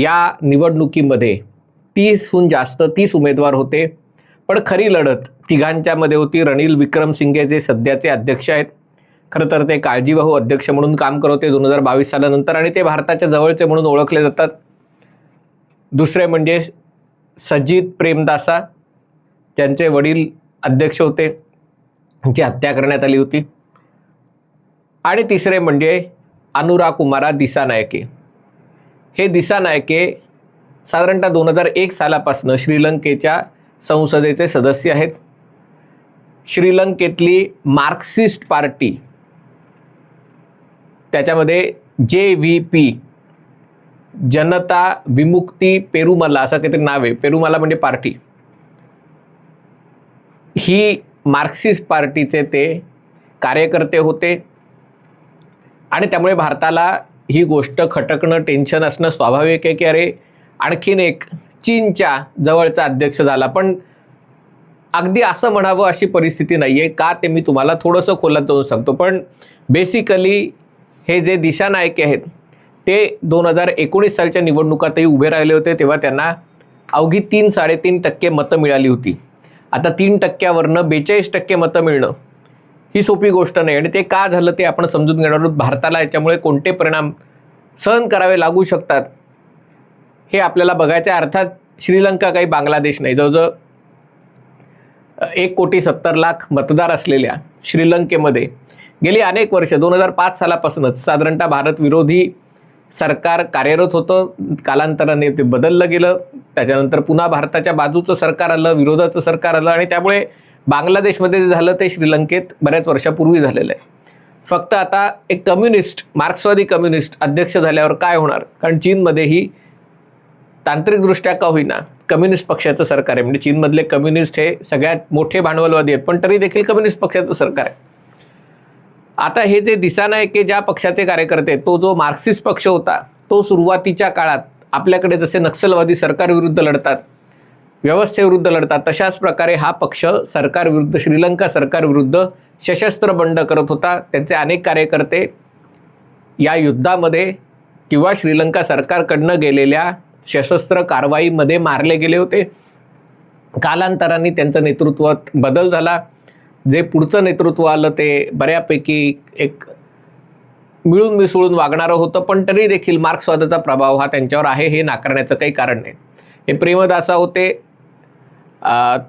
या निवडणुकीमध्ये तीसहून जास्त तीस उमेदवार होते. पण खरी लढत तिघांच्यामध्ये होती. रणील विक्रमसिंघे जे सध्याचे अध्यक्ष आहेत. खरं तर ते काळजीवाहू अध्यक्ष म्हणून काम करत होते दोन हजार बावीस सालानंतर आणि ते भारताच्या जवळचे म्हणून ओळखले जातात. दुसरे म्हणजे सजित प्रेमदासा त्यांचे वडील अध्यक्ष होते त्यांची हत्या करण्यात आली होती. आणि तिसरे म्हणजे अनुरा कुमारा दिसानायके. हे दिसानायके साधारणतः दोन हजार एक सालापासून श्रीलंकेच्या संसदेचे सदस्य आहेत. श्रीलंकेतली मार्क्सिस्ट पार्टी त्याच्यामध्ये जे व्ही पी जनता विमुक्ती पेरुमला असं काहीतरी नाव आहे. पेरुमला म्हणजे पार्टी. ही मार्क्सिस्ट पार्टीचे ते कार्यकर्ते होते. आणि त्यामुळे भारताला ही गोष्ट खटकणं टेन्शन असणं स्वाभाविक आहे की अरे आणखीन एक चीनच्या जवळचा अध्यक्ष झाला. पण अगदी असं म्हणावं अशी परिस्थिती नाही आहे का ते मी तुम्हाला थोडंसं खोलात जाऊन सांगतो. पण बेसिकली हे जे दिशानायके आहेत ते दोन हजार एकोणीस सालच्या निवडणुकातही उभे राहिले होते. तेव्हा त्यांना अवघी तीन साडेतीन टक्के मतं मिळाली होती. आता तीन टक्क्यावरनं बेचाळीस टक्के मतं मिळणं ही सोपी गोष्ट नाही. आणि ते का झालं ते आपण समजून घेणार आहोत. भारताला याच्यामुळे कोणते परिणाम सहन करावे लागू शकतात हे आपल्याला बघायचं आहे अर्थात श्रीलंका काही बांगलादेश नाही. जवळजवळ एक कोटी सत्तर लाख मतदार असलेल्या श्रीलंकेमध्ये गेली अनेक वर्ष दोन हजार पाच सालापासूनच साधारणतः भारत विरोधी सरकार कार्यरत होतं. कालांतराने ते बदललं गेलं. त्याच्यानंतर पुन्हा भारताच्या बाजूचं सरकार आलं विरोधाचं सरकार आलं आणि त्यामुळे बांगलादेशमध्ये जे झालं ते श्रीलंकेत बऱ्याच वर्षापूर्वी झालेलं आहे. फक्त आता एक कम्युनिस्ट मार्क्सवादी कम्युनिस्ट अध्यक्ष झाल्यावर काय होणार? कारण चीनमध्येही तांत्रिकदृष्ट्या का होईना कम्युनिस्ट पक्षाचं सरकार आहे. म्हणजे चीनमधले कम्युनिस्ट हे सगळ्यात मोठे भांडवलवादी आहेत पण तरी देखील कम्युनिस्ट पक्षाचं सरकार आहे. आता हे जे दिसानायके ज्या पक्षाचे कार्यकर्ते तो जो मार्क्सिस्ट पक्ष होता तो सुरुवातीच्या काळात आपल्याकडे जसे नक्षलवादी सरकारविरुद्ध लढतात व्यवस्थेविरुद्ध लढतात. तशाच प्रकारे हा पक्ष सरकारविरुद्ध श्रीलंका सरकारविरुद्ध सशस्त्र बंड करत होता. त्यांचे अनेक कार्यकर्ते या युद्धामध्ये किंवा श्रीलंका सरकारकडनं गेलेल्या सशस्त्र कारवाईमध्ये मारले गेले होते. कालांतराने त्यांचं नेतृत्वात बदल झाला. जे पुढचं नेतृत्व आलं ते बऱ्यापैकी एक मिळून मिसळून वागणारं होतं पण तरी देखील मार्क्सवादाचा प्रभाव हा त्यांच्यावर आहे हे नाकारण्याचं काही कारण नाही. हे प्रेमदासा होते.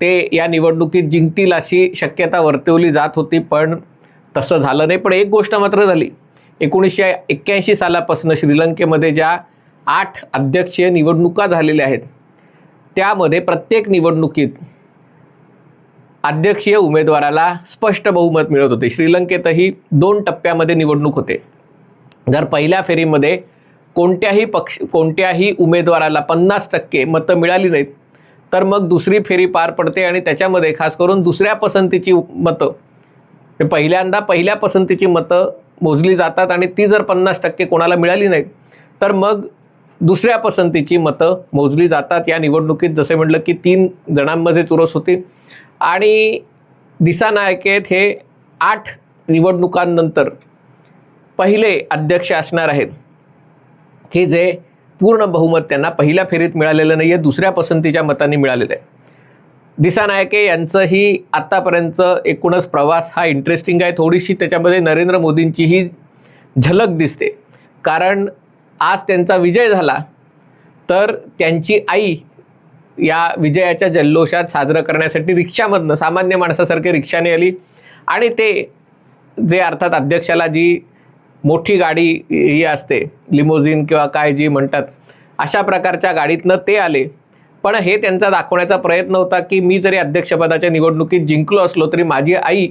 ते या निवडणुकीत जिंकतील अशी शक्यता वर्तवली जात होती पण तसं झालं नाही. पण एक गोष्ट मात्र झाली. एकोणीसशे एक्क्याऐंशी सालापासून श्रीलंकेमध्ये ज्या आठ अध्यक्षीय निवडणुका झालेल्या आहेत त्यामध्ये प्रत्येक निवडणुकीत अध्यक्षीय उमेदवाराला स्पष्ट बहुमत मिळत होते. श्रीलंकेतही दोन टप्प्यामध्ये निवडणूक होते. जर पहिल्या फेरीमध्ये कोणत्याही पक्ष कोणत्याही उमेदवाराला पन्नास टक्के मतं मिळाली नाहीत तर मग दुसरी फेरी पार पडते आणि त्याच्यामध्ये खास करून दुसऱ्या पसंतीची मतं. पहिल्यांदा पहिल्या पसंतीची मतं मोजली जातात आणि ती जर पन्नास टक्के कोणाला मिळाली नाहीत तर मग दुसऱ्या पसंतीची मतं मोजली जातात. या निवडणुकीत जसे म्हटलं की तीन जणांमध्ये चुरस होती आणि दिसानायकेत हे आठ निवडणुकांनंतर पहिले अध्यक्ष असणार आहेत की जे पूर्ण बहुमत त्यांना पहिल्या फेरीत मिळालेलं नाही आहे दुसऱ्या पसंतीच्या मतांनी मिळालेलं आहे. दिसा नायके यांचंही आत्तापर्यंत एकूणच प्रवास हा इंटरेस्टिंग आहे. थोडीशी त्याच्यामध्ये नरेंद्र मोदींचीही झलक दिसते. कारण आज त्यांचा विजय झाला तर त्यांची आई या विजयाच्या जल्लोषात साजरं करण्यासाठी रिक्षामधनं सामान्य माणसासारखे रिक्षाने आली. आणि ते जे अर्थात अध्यक्षाला जी मोठी गाडी ही असते लिमोझिन किंवा काय जी म्हणतात अशा प्रकारच्या गाडीतनं ते आले. पण हे त्यांचा दाखवण्याचा प्रयत्न होता की मी जरी अध्यक्षपदाच्या निवडणुकीत जिंकलो असलो तरी माझी आई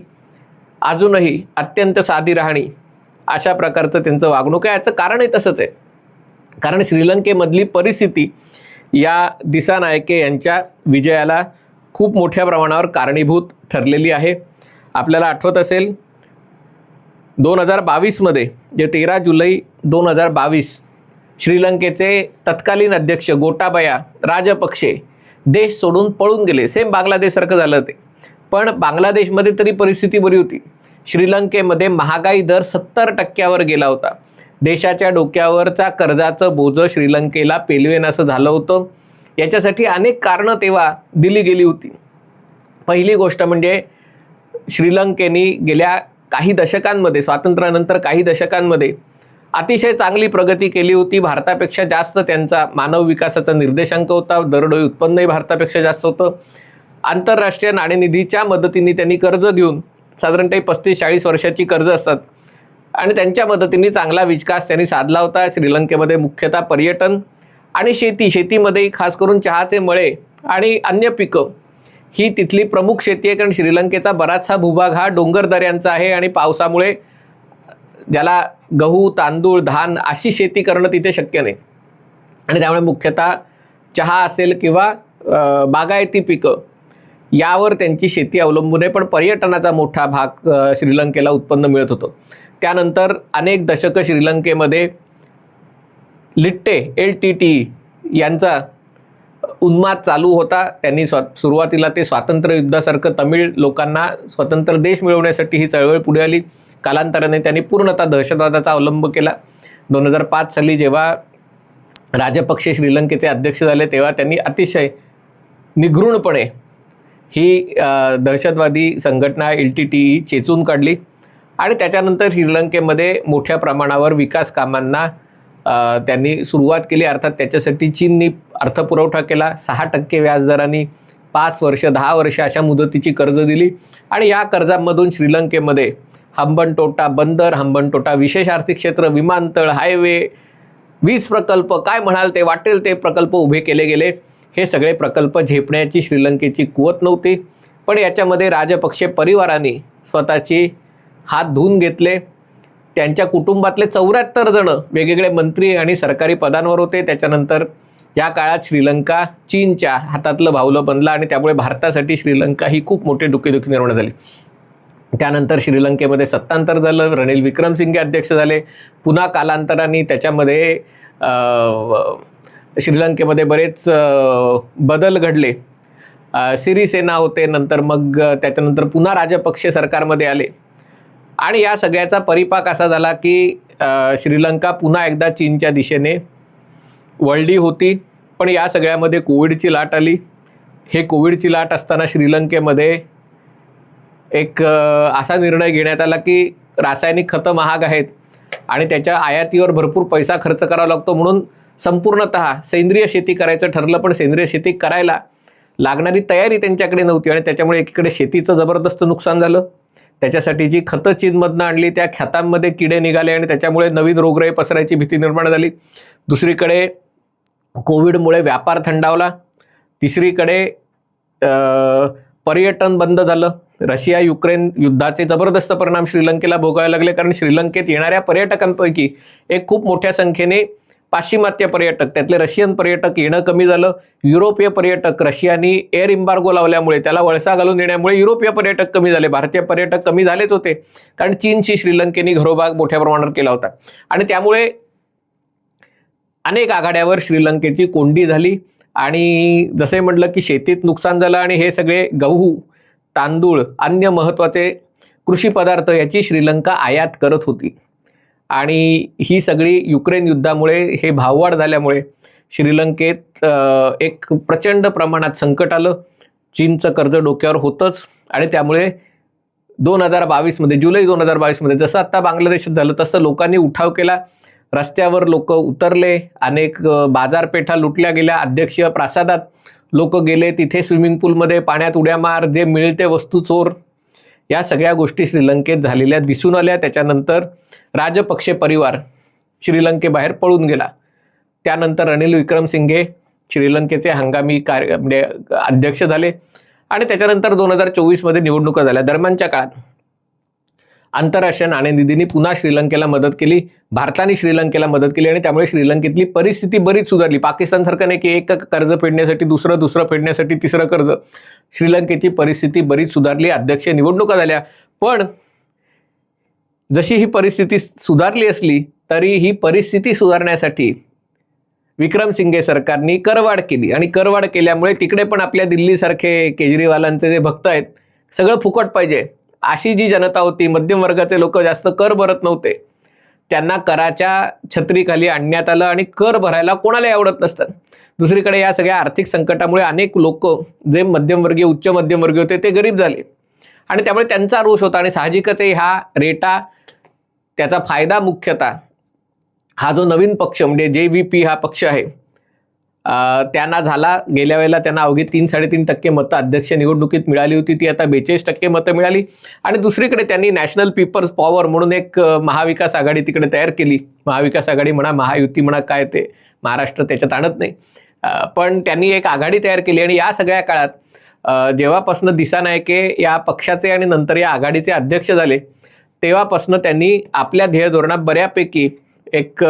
अजूनही अत्यंत साधी राहणी. अशा प्रकारचं त्यांचं वागणूक आहे. याचं कारणही तसंच आहे. कारण श्रीलंकेमधली परिस्थिती या दिसानायके यांच्या विजयाला खूप मोठ्या प्रमाणावर कारणीभूत ठरलेली आहे. आपल्याला आठवत असेल दोन हजार बावीसमध्ये जे तेरा जुलै दोन हजार बावीस श्रीलंकेचे तत्कालीन अध्यक्ष गोटाबया राजपक्षे देश सोडून पळून गेले. सेम बांगलादेशसारखं झालं ते. पण बांगलादेशमध्ये तरी परिस्थिती बरी होती. श्रीलंकेमध्ये महागाई दर सत्तर टक्क्यावर गेला होता. देशाच्या डोक्यावरचा कर्जाचं बोजं श्रीलंकेला पेलवेन असं झालं होतं. याच्यासाठी अनेक कारणं तेव्हा दिली गेली होती. पहिली गोष्ट म्हणजे श्रीलंकेनी गेल्या काही दशकांमध्ये स्वातंत्र्यानंतर काही दशकांमध्ये अतिशय चांगली प्रगती केली होती. भारतापेक्षा जास्त त्यांचा मानव विकासाचा निर्देशांक होता. दरडोई उत्पन्नही भारतापेक्षा जास्त होतं. आंतरराष्ट्रीय नाणेनिधीच्या मदतीने त्यांनी कर्ज घेऊन साधारणतः पस्तीस चाळीस वर्षाची कर्ज असतात. आणि त्यांच्या मदतीने चांगला विकास त्यांनी साधला होता. श्रीलंकेमध्ये मुख्यतः पर्यटन आणि शेती. शेतीमध्येही खास करून चहाचे मळे आणि अन्य पिकं ही तिथली प्रमुख शेती आहे कारण श्रीलंकेचा बराचसा भूभाग हा डोंगर दऱ्यांचा आहे आणि पावसामुळे ज्याला गहू तांदूळ धान अशी शेती करणं तिथे शक्य नाही. आणि त्यामुळे मुख्यतः चहा असेल किंवा बागायती पिकं यावर त्यांची शेती अवलंबून आहे पण पर्यटनाचा मोठा भाग श्रीलंकेला उत्पन्न मिळत होतं. त्यानंतर अनेक दशकं श्रीलंकेमध्ये लिट्टे एल टी टी यांचा उन्माद चालू होता. त्यांनी स्वा सुरुवातीला ते स्वातंत्र्य युद्धासारखं तमिळ लोकांना स्वतंत्र देश मिळवण्यासाठी ही चळवळ पुढे आली. कालांतराने त्यांनी पूर्णतः दहशतवादाचा अवलंब केला. दोन हजार पाच साली जेव्हा राजपक्षे श्रीलंकेचे अध्यक्ष झाले तेव्हा त्यांनी अतिशय निघृणपणे ही दहशतवादी संघटना एल टी टी ई चेचून काढली. आणि त्याच्यानंतर श्रीलंकेमध्ये मोठ्या प्रमाणावर विकास कामांना त्यांनी सुरुवात केली. अर्थात त्याच्यासाठी चीननी अर्थपुरवठा केला. सहा टक्के व्याजदराने पाच वर्ष दहा वर्ष अशा मुदतीची कर्ज दिली. आणि या कर्जांमधून श्रीलंकेमध्ये हंबनटोटा बंदर हंबनटोटा विशेष आर्थिक क्षेत्र विमानतळ हायवे वीज प्रकल्प काय म्हणाल ते वाटेल ते प्रकल्प उभे केले गेले. हे सगळे प्रकल्प झेपण्याची श्रीलंकेची कुवत नव्हती. पण याच्यामध्ये राजपक्षे परिवाराने स्वतःची हात धुवून घेतले. त्यांच्या कुटुंबातले चौऱ्याहत्तर जण वेगवेगळे मंत्री आणि सरकारी पदांवर होते. त्याच्यानंतर या काळात श्रीलंका चीनच्या हातातलं भावलं बनला आणि त्यामुळे भारतासाठी श्रीलंका ही खूप मोठी डुकीदुखी निर्माण झाली. त्यानंतर श्रीलंकेमध्ये सत्तांतर झालं रणील विक्रमसिंगे अध्यक्ष झाले पुन्हा कालांतराने त्याच्यामध्ये श्रीलंकेमध्ये बरेच बदल घडले. सिरीसेना होते नंतर मग त्याच्यानंतर पुन्हा राजपक्षे सरकारमध्ये आले. आणि या सगळ्याचा परिपाक असा झाला की श्रीलंका पुन्हा एकदा चीनच्या दिशेने वळली होती. पण या सगळ्यामध्ये कोविडची लाट आली. हे कोविडची लाट असताना श्रीलंकेमध्ये एक असा निर्णय घेण्यात आला की रासायनिक खतं महाग आहेत आणि त्याच्या आयातीवर भरपूर पैसा खर्च करावा लागतो. म्हणून संपूर्णत सेंद्रिय शेती करायचं ठरलं पण सेंद्रिय शेती करायला लागणारी तयारी त्यांच्याकडे नव्हती आणि त्याच्यामुळे एकीकडे शेतीचं जबरदस्त नुकसान झालं. त्याच्यासाठी जी खतं चीनमधनं आणली त्या खतांमध्ये किडे निघाले आणि त्याच्यामुळे नवीन रोगराई पसरायची भीती निर्माण झाली. दुसरीकडे कोविडमुळे व्यापार थंडावला. तिसरीकडे पर्यटन बंद झालं. रशिया युक्रेन युद्धाचे जबरदस्त परिणाम श्रीलंकेला भोगावे लागले कारण श्रीलंकेत येणाऱ्या पर्यटकांपैकी एक खूप मोठ्या संख्येने पाश्चिमात्य पर्यटक त्यातले रशियन पर्यटक येणं कमी झालं. युरोपीय पर्यटक रशियानी एअर इम्बार्गो लावल्यामुळे त्याला वळसा घालून देण्यामुळे युरोपीय पर्यटक कमी झाले. भारतीय पर्यटक कमी झालेच होते. कारण चीनशी श्रीलंकेने घरोभाग मोठ्या प्रमाणावर केला होता. आणि त्यामुळे अनेक आघाड्यावर श्रीलंकेची कोंडी झाली. आणि जसे म्हटलं की शेतीत नुकसान झालं आणि हे सगळे गहू तांदूळ अन्य महत्त्वाचे कृषी पदार्थ याची श्रीलंका आयात करत होती. आणि ही सगळी युक्रेन युद्धामुळे हे भाववाढ झाल्यामुळे श्रीलंकेत एक प्रचंड प्रमाणात संकट आलं. चीनचं कर्ज डोक्यावर होतंच आणि त्यामुळे दोन हजार बावीसमध्ये जुलै दोन हजार बावीसमध्ये जसं आत्ता बांगलादेशात झालं तसं लोकांनी उठाव केला. रस्त्यावर लोक उतरले अनेक बाजारपेठा लुटल्या गेल्या अध्यक्षीय प्रासादात लोक गेले. तिथे स्विमिंग पूलमध्ये पाण्यात उड्या मार जे मिळते वस्तू चोर या सगळ्या गोष्टी श्रीलंकेत झालेल्या दिसून आल्या. त्याच्यानंतर राजपक्षे परिवार श्रीलंकेबाहेर पळून गेला. त्यानंतर रणील विक्रमसिंघे श्रीलंकेचे हंगामी कार्य म्हणजे अध्यक्ष झाले. आणि त्याच्यानंतर दोन हजार चोवीसमध्ये निवडणुका झाल्या. दरम्यानच्या काळात आंतरराष्ट्रीय नाणेनिधीने पुन्हा श्रीलंकेला मदत केली. भारताने श्रीलंकेला मदत केली आणि त्यामुळे श्रीलंकेतली परिस्थिती बरीच सुधारली. पाकिस्तानसारखं नाही की एक कर्ज फेडण्यासाठी दुसरं दुसरं फेडण्यासाठी तिसरं कर्ज. श्रीलंकेची परिस्थिती बरीच सुधारली. अध्यक्ष निवडणुका झाल्या. पण जशी ही परिस्थिती सुधारली असली तरी ही परिस्थिती सुधारण्यासाठी विक्रमसिंगे सरकारने करवाढ केली. आणि करवाढ केल्यामुळे तिकडे पण आपल्या दिल्लीसारखे केजरीवालांचे जे भक्त आहेत सगळं फुकट पाहिजे. अशी जी जनता होती मध्यम वर्गाचे लोक जास्त कर भरत नव्हते. त्यांना कराच्या छत्रीखाली आणण्यात आलं आणि कर भरायला कोणालाही आवडत नसतं. दुसरीकडे या सगळ्या आर्थिक संकटामुळे अनेक लोक जे मध्यमवर्गीय उच्च मध्यमवर्गीय होते ते गरीब झाले. आणि त्यामुळे त्यांचा रोष होता आणि साहजिकच हा रेटा त्याचा फायदा मुख्यतः हा जो नवीन पक्ष म्हणजे जे व्ही पी हा पक्ष आहे त्यांना झाला. गेल्या वेळेला त्यांना अवघी तीन साडेतीन टक्के मतं अध्यक्ष निवडणुकीत मिळाली होती. ती आता बेचाळीस टक्के मतं मिळाली. आणि दुसरीकडे त्यांनी नॅशनल पीपल्स पॉवर म्हणून एक महाविकास आघाडी तिकडे तयार केली. महाविकास आघाडी म्हणा महायुती म्हणा काय ते महाराष्ट्र त्याच्यात आणत नाही. पण त्यांनी एक आघाडी तयार केली आणि या सगळ्या काळात जेव्हापासनं दिसा नायके या पक्षाचे आणि नंतर या आघाडीचे अध्यक्ष झाले तेव्हापासनं त्यांनी आपल्या ध्येय धोरणात बऱ्यापैकी एक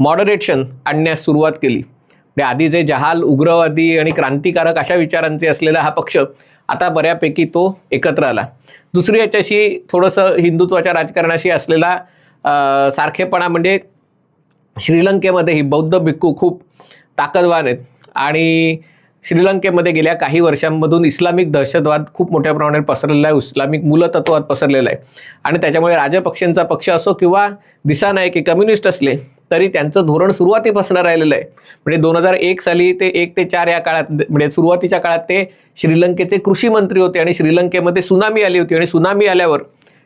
मॉडरेशन आणण्यास सुरुवात केली. म्हणजे आधी जे जहाल उग्रवादी आणि क्रांतिकारक अशा विचारांचे असलेला हा पक्ष आता बऱ्यापैकी तो एकत्र आला. दुसरी याच्याशी थोडंसं हिंदुत्वाच्या राजकारणाशी असलेला सारखेपणा म्हणजे श्रीलंकेमध्ये ही बौद्ध भिक्खू खूप ताकदवान आहेत. आणि श्रीलंकेमध्ये गेल्या काही वर्षांमधून इस्लामिक दहशतवाद खूप मोठ्या प्रमाणात पसरलेला आहे. इस्लामिक मूलतत्वात पसरलेला आहे. आणि त्याच्यामुळे राजपक्षेंचा पक्ष असो किंवा दिसा नायके कम्युनिस्ट असले तरी त्यांचं धोरण सुरुवातीपासून राहिलेलं आहे. म्हणजे दोन हजार एक साली ते एक ते चार या काळात म्हणजे सुरुवातीच्या काळात ते श्रीलंकेचे कृषी मंत्री होते आणि श्रीलंकेमध्ये सुनामी आली होती. आणि सुनामी आल्यावर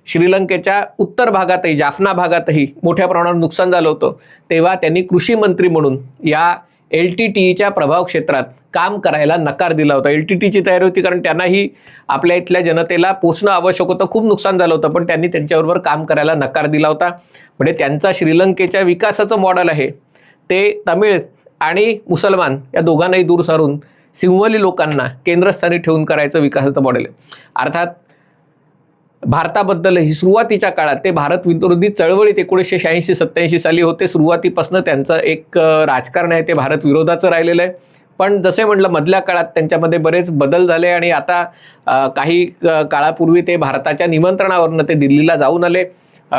श्रीलंकेच्या उत्तर भागातही जाफना भागातही मोठ्या प्रमाणावर नुकसान झालं होतं. तेव्हा त्यांनी कृषी मंत्री म्हणून या एल टी टीच्या प्रभाव क्षेत्रात काम करायला नकार दिला होता. एल टी टीची तयारी होती कारण त्यांनाही आपल्या इथल्या जनतेला पोचणं आवश्यक होतं खूप नुकसान झालं होतं पण त्यांनी त्यांच्याबरोबर काम करायला नकार दिला होता. म्हणजे त्यांचा श्रीलंकेच्या विकासाचं मॉडेल आहे. ते तमिळ आणि मुसलमान या दोघांनाही दूर सारून सिंहली लोकांना केंद्रस्थानी ठेवून करायचं विकासाचं मॉडेल आहे. अर्थात भारताबद्दल ही सुरुवातीच्या काळात ते भारत विरोधी चळवळीत एकोणीसशे शहाऐंशी सत्त्याऐंशी साली होते. सुरुवातीपासून त्यांचं एक राजकारण आहे ते भारत विरोधाचं राहिलेलं आहे. पण जसे म्हटलं मधल्या काळात त्यांच्यामध्ये बरेच बदल झाले आणि आता काही काळापूर्वी ते भारताच्या निमंत्रणावरनं ते दिल्लीला जाऊन आले.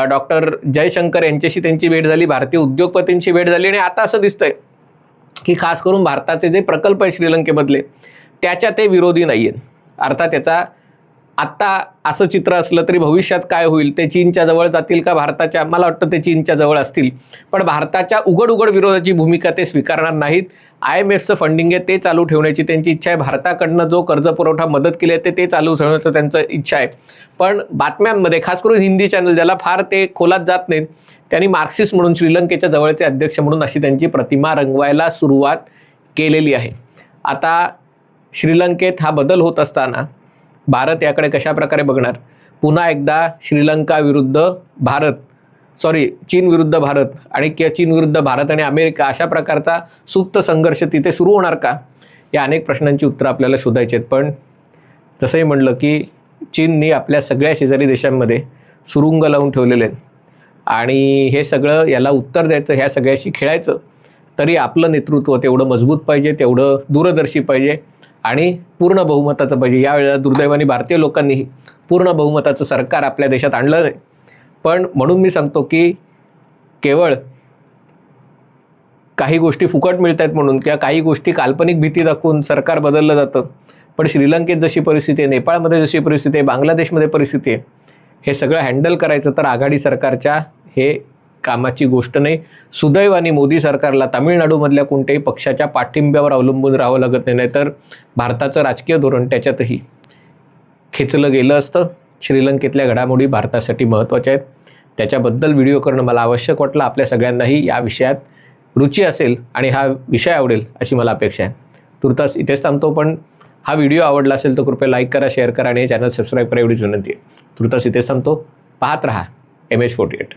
डॉक्टर जयशंकर यांच्याशी त्यांची भेट झाली भारतीय उद्योगपतींची भेट झाली आणि आता असं दिसतंय की खास करून भारताचे जे प्रकल्प आहे श्रीलंकेमधले त्याच्या ते विरोधी नाही आहेत अर्थात त्याचा आत्ता असं चित्र असलं तरी भविष्यात काय होईल? ते चीनच्या जवळ जातील का भारताच्या? मला वाटतं ते चीनच्या जवळ असतील. पण भारताच्या उघड उघड विरोधाची भूमिका ते स्वीकारणार नाहीत. आय एम एफचं फंडिंग आहे ते चालू ठेवण्याची त्यांची इच्छा आहे. भारताकडनं जो कर्ज पुरवठा मदत केली आहे ते ते चालू ठेवण्याचं त्यांचं इच्छा आहे. पण बातम्यांमध्ये खास करून हिंदी चॅनल ज्याला फार ते खोलात जात नाहीत त्यांनी मार्क्सिस्ट म्हणून श्रीलंकेच्या जवळचे अध्यक्ष म्हणून अशी त्यांची प्रतिमा रंगवायला सुरुवात केलेली आहे. आता श्रीलंकेत हा बदल होत असताना भारत याकडे कशा प्रकारे बघणार? पुन्हा एकदा श्रीलंका विरुद्ध भारत सॉरी चीन विरुद्ध भारत आणि किंवा चीन विरुद्ध भारत आणि अमेरिका अशा प्रकारचा सुप्त संघर्ष तिथे सुरू होणार का? या अनेक प्रश्नांची उत्तरं आपल्याला शोधायची आहेत. पण जसंही म्हणलं की चीननी आपल्या सगळ्या शेजारी देशांमध्ये सुरुंग लावून ठेवलेले आहेत. आणि हे सगळं याला उत्तर द्यायचं ह्या सगळ्याशी खेळायचं तरी आपलं नेतृत्व तेवढं मजबूत पाहिजे तेवढं दूरदर्शी पाहिजे. आणि पूर्ण बहुमताचं म्हणजे पाहिजे यावेळेला दुर्दैवाने भारतीय लोकांनीही पूर्ण बहुमताचं सरकार आपल्या देशात आणलं नाही. पण म्हणून मी सांगतो की केवळ काही गोष्टी फुकट मिळत आहेत म्हणून किंवा काही गोष्टी काल्पनिक भीती दाखवून सरकार बदललं जातं पण श्रीलंकेत जशी परिस्थिती आहे नेपाळमध्ये जशी परिस्थिती आहे बांगलादेशमध्ये परिस्थिती आहे हे सगळं हँडल करायचं तर आघाडी सरकारच्या हे कामाची गोष्ट नाही. सुदैवाने मोदी सरकारला तामिळनाडूमधल्या कोणत्याही पक्षाच्या पाठिंब्यावर अवलंबून राहावं लागत नाही. नाहीतर भारताचं राजकीय धोरण त्याच्यातही खेचलं गेलं असतं. श्रीलंकेतल्या घडामोडी भारतासाठी महत्त्वाच्या आहेत. त्याच्याबद्दल व्हिडिओ करणं मला आवश्यक वाटलं. आपल्या सगळ्यांनाही या विषयात रुची असेल आणि हा विषय आवडेल अशी मला अपेक्षा आहे. तुर्तास इथेच थांबतो पण हा व्हिडिओ आवडला असेल तर कृपया लाईक करा शेअर करा आणि हे चॅनल सबस्क्राईब करा एवढीच विनंती आहे. तुर्तास इथेच थांबतो. पाहत राहा. M H forty eight.